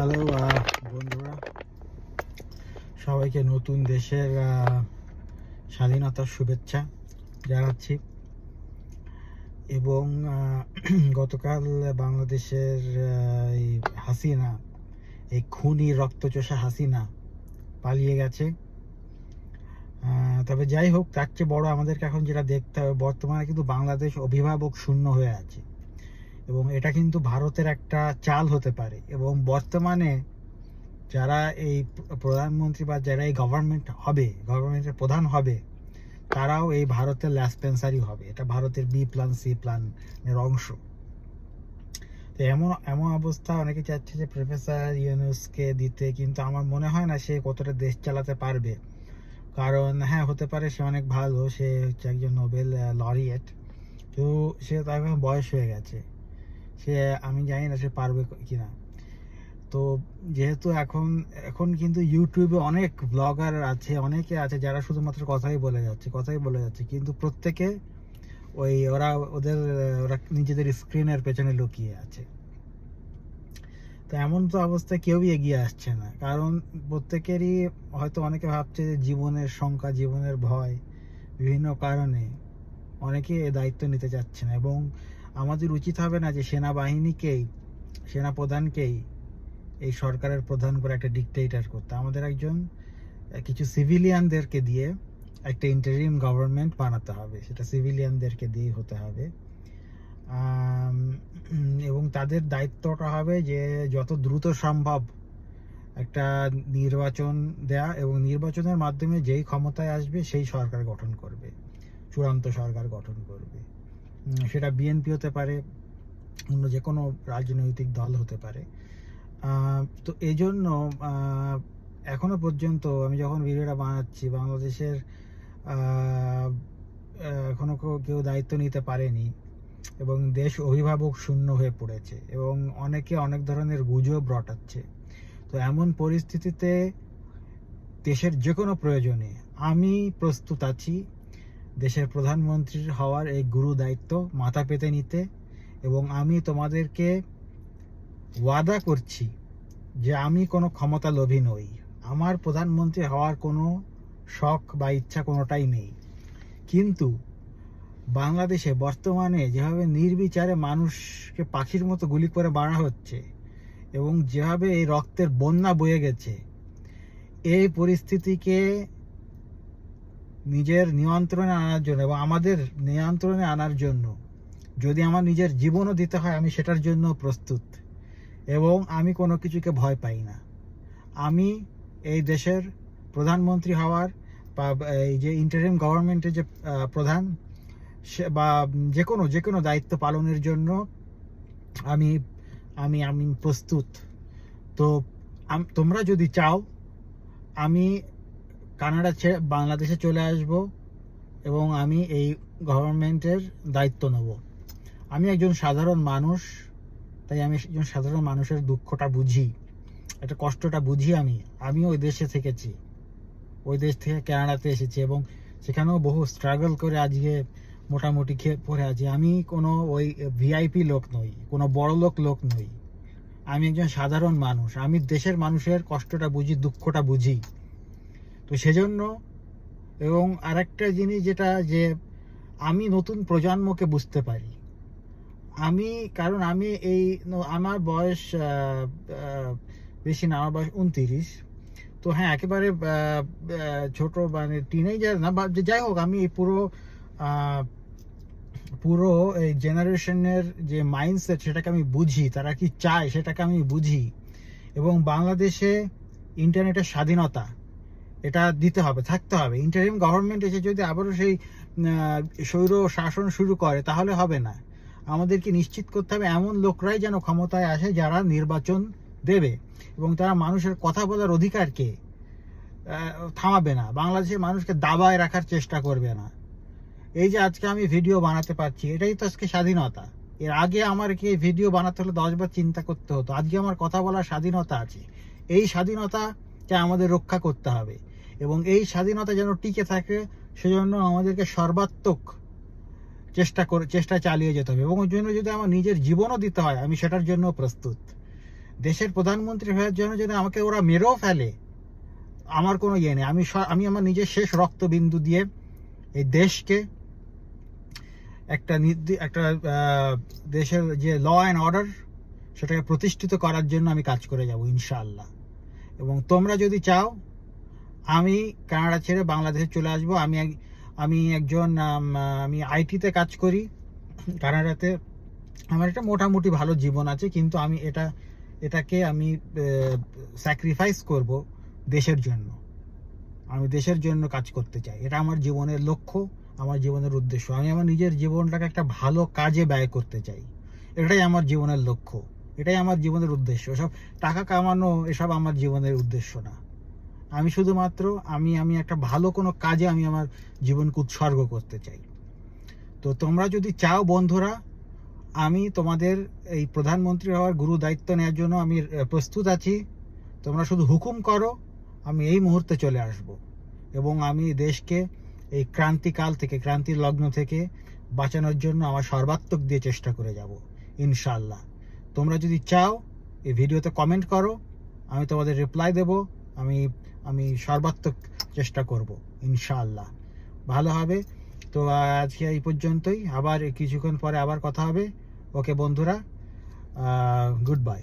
Hello বন্ধুরা। সবাইকে নতুন দেশের স্বাধীনতার শুভেচ্ছা জানাচ্ছি। এবং গতকাল বাংলাদেশের এই হাসিনা, এই খুনি রক্তচোষা হাসিনা পালিয়ে গেছে। তবে যাই হোক, তার চেয়ে বড় আমাদেরকে এখন যেটা দেখতে হবে, বর্তমানে কিন্তু বাংলাদেশ অভিভাবক শূন্য হয়ে আছে। এবং এটা কিন্তু ভারতের একটা চাল হতে পারে। এবং বর্তমানে যারা এই প্রধানমন্ত্রী বা যারা এই গভর্নমেন্ট হবে গভর্নমেন্টের প্রধান হবে, তারাও এই ভারতের ল্যাসপেন্সারই হবে। এটা ভারতের বি প্ল্যান সি প্ল্যানের অংশ। তো এমন এমন অবস্থা অনেকে চাচ্ছে যে প্রফেসর ইউনুসকে দিতে, কিন্তু আমার মনে হয় না সে কতটা দেশ চালাতে পারবে। কারণ হ্যাঁ হতে পারে সে অনেক ভালো, সে হচ্ছে একজন নোবেল লরিয়েট তো সে তার বয়স হয়ে গেছে। সে, আমি জানি না সে পারবে কিনা। তো যেহেতু এখন এখন কিন্তু ইউটিউবে অনেক ব্লগার আছে, অনেকে আছে যারা শুধুমাত্র কথাই বলে যাচ্ছে, কথাই বলে যাচ্ছে। কিন্তু প্রত্যেকে ওই ওরা, ওদের, ওরা নিজেদের স্ক্রিনের পেছনে লুকিয়ে আছে। তো এমন তো অবস্থায় কেউই এগিয়ে আসছে না। কারণ প্রত্যেকেরই হয়তো অনেকে ভাবছে যে জীবনের শঙ্কা জীবনের ভয় বিভিন্ন কারণে অনেকে দায়িত্ব নিতে চাচ্ছে না। এবং আমাদের উচিত হবে না যে সেনাবাহিনীকেই সেনা প্রধানকেই এই সরকারের প্রধান করে একটা ডিকটেটর করতে। আমাদের একজন কিছু সিভিলিয়ানদেরকে দিয়ে একটা ইন্টারিম গভর্নমেন্ট বানাতে হবে। সেটা সিভিলিয়ানদেরকে দিয়ে হতে হবে। এবং তাদের দায়িত্বটা হবে যে যত দ্রুত সম্ভব একটা নির্বাচন দেয়া এবং নির্বাচনের মাধ্যমে যেই ক্ষমতায় আসবে সেই সরকার গঠন করবে। চূড়ান্ত সরকার গঠন করবে। সেটা বিএনপি হতে পারে অন্য যে কোনো রাজনৈতিক দল হতে পারে। তো এই জন্য আহ, এখনও পর্যন্ত আমি যখন ভিডিওটা বানাচ্ছি বাংলাদেশের আহ, এখনও কেউ- কেউ দায়িত্ব নিতে পারেনি এবং দেশ অভিভাবক শূন্য হয়ে পড়েছে এবং অনেকে অনেক ধরনের গুজব রটাচ্ছে। তো এমন পরিস্থিতিতে দেশের যে কোনো প্রয়োজনে আমি প্রস্তুত আছি দেশের প্রধানমন্ত্রীর হওয়ার এই গুরু দায়িত্ব মাথা পেতে নিতে এবং আমি তোমাদেরকে ওয়াদা করছি যে আমি কোনো ক্ষমতা লোভী নই। আমার প্রধানমন্ত্রী হওয়ার কোনো শখ বা ইচ্ছা কোনোটাই নেই। কিন্তু বাংলাদেশে বর্তমানে যেভাবে নির্বিচারে মানুষকে পাখির মতো গুলি করে মারা হচ্ছে এবং যেভাবে এই রক্তের বন্যা বয়ে গেছে, এই পরিস্থিতিকে নিজের নিয়ন্ত্রণে আনার জন্য এবং আমাদের নিয়ন্ত্রণে আনার জন্য যদি আমার নিজের জীবনও দিতে হয়, আমি সেটার জন্য প্রস্তুত এবং আমি কোনো কিছুকে ভয় পাই না। আমি এই দেশের প্রধানমন্ত্রী হওয়ার বা এই যে ইন্টারিম গভর্নমেন্টের যে প্রধান, সে বা যে কোনো যে কোনো দায়িত্ব পালনের জন্য আমি আমি আমি প্রস্তুত। তো তোমরা যদি চাও, আমি কানাডা ছেড়ে বাংলাদেশে চলে আসব এবং আমি এই গভর্নমেন্টের দায়িত্ব নেব। আমি একজন সাধারণ মানুষ, তাই আমি একজন সাধারণ মানুষের দুঃখটা বুঝি, একটা কষ্টটা বুঝি আমি। আমি ওই দেশে থেকেছি, ওই দেশ থেকে কানাডাতে এসেছি এবং সেখানেও বহু স্ট্রাগল করে আজকে মোটামুটি খেয়ে পড়ে আছি। আমি কোনো ওই ভিআইপি লোক নই, কোনো বড় লোক লোক নই। আমি একজন সাধারণ মানুষ, আমি দেশের মানুষের কষ্টটা বুঝি, দুঃখটা বুঝি। তো সেজন্য এবং আরেকটা জিনিস যেটা যে আমি নতুন প্রজন্মকে বুঝতে পারি। আমি, কারণ আমি এই আমার বয়স বেশি না, আমার বয়স উনতিরিশ। তো হ্যাঁ একেবারে ছোট মানে টিনেজার না, বা যাই হোক, আমি পুরো পুরো এই জেনারেশনের যে মাইন্ডসেট সেটাকে আমি বুঝি, তারা কি চায় সেটাকে আমি বুঝি। এবং বাংলাদেশে ইন্টারনেটের স্বাধীনতা এটা দিতে হবে, থাকতে হবে। ইন্টারিম গভর্নমেন্ট এসে যদি আবারও সেই স্বৈর শাসন শুরু করে, তাহলে হবে না। আমাদেরকে নিশ্চিত করতে হবে, এমন লোকরাই যেন ক্ষমতায় আসে যারা নির্বাচন দেবে এবং তারা মানুষের কথা বলার অধিকারকে থামাবে না। বাংলাদেশের মানুষকে দাবায় রাখার চেষ্টা করবে না। এই যে আজকে আমি ভিডিও বানাতে পারছি, এটাই তো আজকে স্বাধীনতা। এর আগে আমার কি ভিডিও বানাতে হলে দশবার চিন্তা করতে হতো। আজকে আমার কথা বলার স্বাধীনতা আছে। এই স্বাধীনতাকে আমাদের রক্ষা করতে হবে। এবং এই স্বাধীনতা যেন টিকে থাকে, সেজন্য আমাদেরকে সর্বাত্মক চেষ্টা করে, চেষ্টা চালিয়ে যেতে হবে। এবং ওই জন্য যদি আমার নিজের জীবনও দিতে হয়, আমি সেটার জন্য প্রস্তুত। দেশের প্রধানমন্ত্রী হওয়ার জন্য যদি আমাকে ওরা মেরেও ফেলে, আমার কোনো ইয়ে নেই। আমি আমি আমার নিজের শেষ রক্তবিন্দু দিয়ে এই দেশকে একটা একটা দেশের যে ল অ্যান্ড অর্ডার সেটাকে প্রতিষ্ঠিত করার জন্য আমি কাজ করে যাব, ইনশাআল্লাহ। এবং তোমরা যদি চাও আমি কানাডা ছেড়ে বাংলাদেশে চলে আসব। আমি আমি একজন, আমি আইটিতে কাজ করি কানাডাতে। আমার একটা মোটামুটি ভালো জীবন আছে, কিন্তু আমি এটা, এটাকে আমি স্যাক্রিফাইস করব দেশের জন্য। আমি দেশের জন্য কাজ করতে চাই। এটা আমার জীবনের লক্ষ্য, আমার জীবনের উদ্দেশ্য। আমি আমার নিজের জীবনটাকে একটা ভালো কাজে ব্যয় করতে চাই। এটাই আমার জীবনের লক্ষ্য। এটাই আমার জীবনের উদ্দেশ্য। সব টাকা কামানো, এসব আমার জীবনের উদ্দেশ্য না। আমি শুধুমাত্র, আমি আমি একটা ভালো কোনো কাজে আমি আমার জীবনকে উৎসর্গ করতে চাই। তো তোমরা যদি চাও বন্ধুরা, আমি তোমাদের এই প্রধানমন্ত্রী হওয়ার গুরু দায়িত্ব নেওয়ার জন্য আমি প্রস্তুত আছি। তোমরা শুধু হুকুম করো, আমি এই মুহূর্তে চলে আসব এবং আমি দেশকে এই ক্রান্তিকাল থেকে, ক্রান্তির লগ্ন থেকে বাঁচানোর জন্য আমার সর্বাত্মক দিয়ে চেষ্টা করে যাব ইনশাল্লাহ তোমরা যদি চাও, এই ভিডিওতে কমেন্ট করো, আমি তোমাদের রিপ্লাই দেব, আমি আমি সর্বাত্মক চেষ্টা করব, ইনশাআল্লাহ। ভালো হবে। তো আজকে এই পর্যন্তই। আবার কিছুক্ষণ পরে আবার কথা হবে। ওকে বন্ধুরা গুড বাই